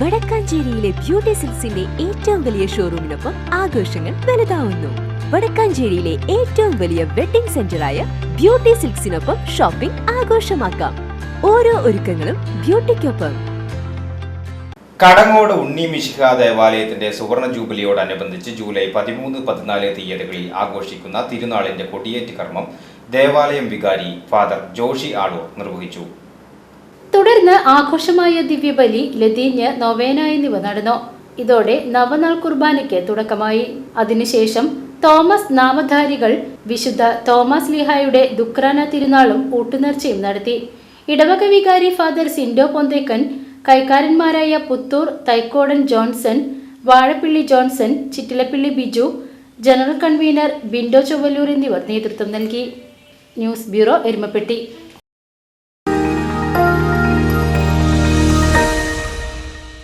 വടക്കാഞ്ചേരിയിലെ beauty സിൽസിന്റെ ഏറ്റവും വലിയ ഷോറൂമിനൊപ്പം ആഘോഷങ്ങൾ വലുതാവുന്നു. വടക്കാഞ്ചേരിയിലെ ഏറ്റവും വലിയ വെഡിംഗ് സെന്ററായ ബ്യൂട്ടി സിൽക്സിനൊപ്പം ഷോപ്പിംഗ് ആഘോഷമാക്കാം. ഓരോ ഒരുക്കങ്ങളും ബ്യൂട്ടിക്കൊപ്പം. കടങ്ങോട് ഉണ്ണി മിശിഹ ദേവാലയത്തിന്റെ സുവർണ ജൂബിലിയോടനുബന്ധിച്ച് ജൂലൈ പതിമൂന്ന് പതിനാല് തീയതികളിൽ ആഘോഷിക്കുന്ന തിരുനാളിന്റെ കൊടിയേറ്റ് കർമ്മം ദേവാലയം വികാരി ഫാദർ ജോഷി ആളൂർ നിർവഹിച്ചു. തുടർന്ന് ആഘോഷമായ ദിവ്യബലി ലതീഞ്ഞ് നൊവേന എന്നിവ നടന്നു. ഇതോടെ നവനാൾ കുർബാനയ്ക്ക് തുടക്കമായി. അതിനുശേഷം തോമസ് നാമധാരികൾ വിശുദ്ധ തോമസ് ലിഹായുടെ ദുക്രാന തിരുനാളും ഊട്ടുനേർച്ചയും നടത്തി. ഇടവക വികാരി ഫാദർ സിൻഡോ പൊന്തേക്കൻ കൈക്കാരന്മാരായ Puthur തൈക്കോടൻ Johnson Vazhappilly Johnson Chittilappilly Biju general convener Bindo Chowallur എന്നിവർ നേതൃത്വം നൽകി. News bureau Erumapetty.